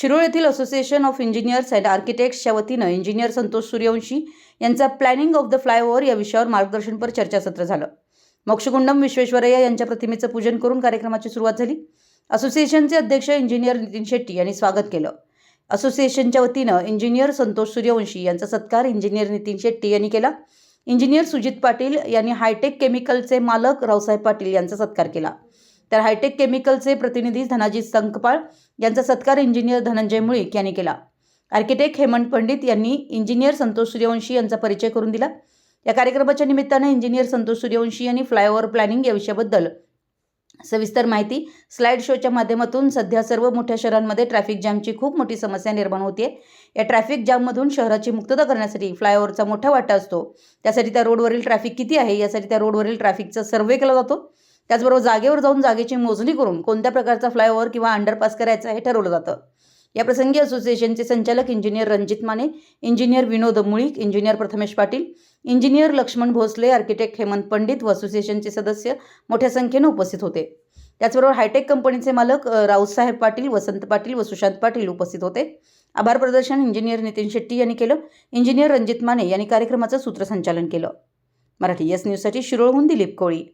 शिरोळ येथील association of engineers and आर्किटेक्ट्सच्या वतीनं इंजिनियर संतोष सूर्यवंशी यांचा प्लॅनिंग ऑफ द फ्लायओव्हर या विषयावर मार्गदर्शनपर चर्चासत्र झालं. मोक्षगुंडम विश्वेश्वरय्या यांच्या प्रतिमेचं पूजन करून कार्यक्रमाची सुरुवात झाली. असोसिएशनचे अध्यक्ष इंजिनियर नितीन शेट्टी यांनी स्वागत केलं. असोसिएशनच्या वतीनं इंजिनियर संतोष सूर्यवंशी यांचा सत्कार इंजिनियर नितीन शेट्टी यांनी केला. इंजिनियर सुजित पाटील यांनी हायटेक केमिकलचे मालक रावसाहेब पाटील यांचा सत्कार केला. तर हायटेक केमिकलचे प्रतिनिधी धनाजी संकपाळ यांचा सत्कार इंजिनियर धनंजय मुळीक यांनी केला. आर्किटेक्ट हेमंत पंडित यांनी इंजिनियर संतोष सूर्यवंशी यांचा परिचय करून दिला. या कार्यक्रमाच्या निमित्तानं इंजिनियर संतोष सूर्यवंशी यांनी फ्लायओव्हर प्लॅनिंग या विषयाबद्दल सविस्तर माहिती स्लाइड शोच्या माध्यमातून सध्या सर्व मोठ्या शहरांमध्ये ट्रॅफिक जॅमची खूप मोठी समस्या निर्माण होते या ट्रॅफिक जॅममधून शहराची मुक्तता करण्यासाठी फ्लायओव्हरचा मोठा वाटा असतो. त्यासाठी त्या रोडवरील ट्रॅफिक किती आहे यासाठी त्या रोडवरील ट्रॅफिकचा सर्वे केला जातो. त्याचबरोबर जागेवर जाऊन जागेची मोजणी करून कोणत्या प्रकारचा फ्लायओव्हर किंवा अंडरपास करायचा हे ठरवलं जातं. या प्रसंगी असोसिएशनचे संचालक engineer Ranjit Mane engineer Vinod Mulik engineer Prathamesh Patil engineer Laxman Bhosale architect Hemant Pandit व असोसिएशनचे सदस्य मोठ्या संख्येनं उपस्थित होते. त्याचबरोबर हायटेक कंपनीचे मालक रावसाहेब पाटील वसंत पाटील व सुशांत पाटील उपस्थित होते. आभार प्रदर्शन इंजिनियर नितीन शेट्टी यांनी केलं. इंजिनियर रणजित माने यांनी कार्यक्रमाचं सूत्रसंचालन केलं. मराठी यस न्यूजसाठी शिरोळहून दिलीप कोळी.